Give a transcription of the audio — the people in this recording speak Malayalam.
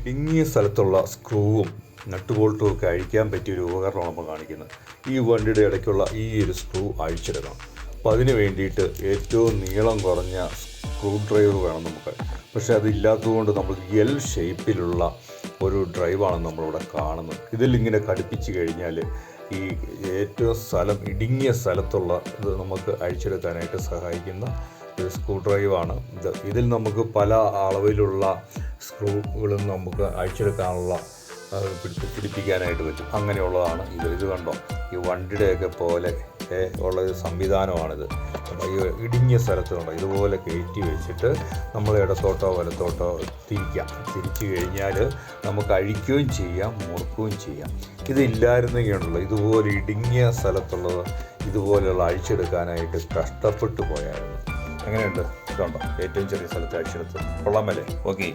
ഇടുങ്ങിയ സ്ഥലത്തുള്ള സ്ക്രൂവും നട്ട് ബോൾട്ടും ഒക്കെ അഴിക്കാൻ പറ്റിയ ഒരു ഉപകരണമാണ് നമ്മൾ കാണിക്കുന്നത്. ഈ വണ്ടിയുടെ ഇടയ്ക്കുള്ള ഈ ഒരു സ്ക്രൂ അഴിച്ചെടുക്കണം. അപ്പോൾ അതിന് വേണ്ടിയിട്ട് ഏറ്റവും നീളം കുറഞ്ഞ സ്ക്രൂ ഡ്രൈവർ വേണം നമുക്ക്. പക്ഷേ അതില്ലാത്തതുകൊണ്ട് നമ്മൾ എൽ ഷേപ്പിലുള്ള ഒരു ഡ്രൈവാണ് നമ്മളിവിടെ കാണുന്നത്. ഇതിലിങ്ങനെ കടുപ്പിച്ച് കഴിഞ്ഞാൽ ഈ ഏറ്റവും സ്ഥലം ഇടുങ്ങിയ സ്ഥലത്തുള്ള ഇത് നമുക്ക് അഴിച്ചെടുക്കാനായിട്ട് സഹായിക്കുന്ന ഒരു സ്ക്രൂ ഡ്രൈവാണ് ഇത്. ഇതിൽ നമുക്ക് പല അളവിലുള്ള സ്ക്രൂകളും നമുക്ക് അഴിച്ചെടുക്കാനുള്ള പിടിച്ച് പിടിപ്പി പിടിപ്പിക്കാനായിട്ട് പറ്റും. അങ്ങനെയുള്ളതാണ് ഇത്. ഇത് കണ്ടോ? ഈ വണ്ടിയുടെയൊക്കെ പോലെ ഉള്ള ഒരു സംവിധാനമാണിത്. ഇടിഞ്ഞ സ്ഥലത്ത് കണ്ടോ? ഇതുപോലെ കയറ്റി വെച്ചിട്ട് നമ്മൾ ഇടത്തോട്ടോ വലത്തോട്ടോ തിരിക്കാം. തിരിച്ചു കഴിഞ്ഞാൽ നമുക്ക് അഴിക്കുകയും ചെയ്യാം മുറുക്കുകയും ചെയ്യാം. ഇതില്ലായിരുന്നെങ്കിൽ ഉണ്ടല്ലോ ഇതുപോലെ ഇടുങ്ങിയ സ്ഥലത്തുള്ളത് ഇതുപോലെയുള്ള അഴിച്ചെടുക്കാനായിട്ട് കഷ്ടപ്പെട്ടു പോയായിരുന്നു. അങ്ങനെയുണ്ട് ഇതുണ്ടോ? ഏറ്റവും ചെറിയ സ്ഥലത്ത് അഴിച്ചെടുത്ത് കൊള്ളാമല്ലേ ഓക്കെ.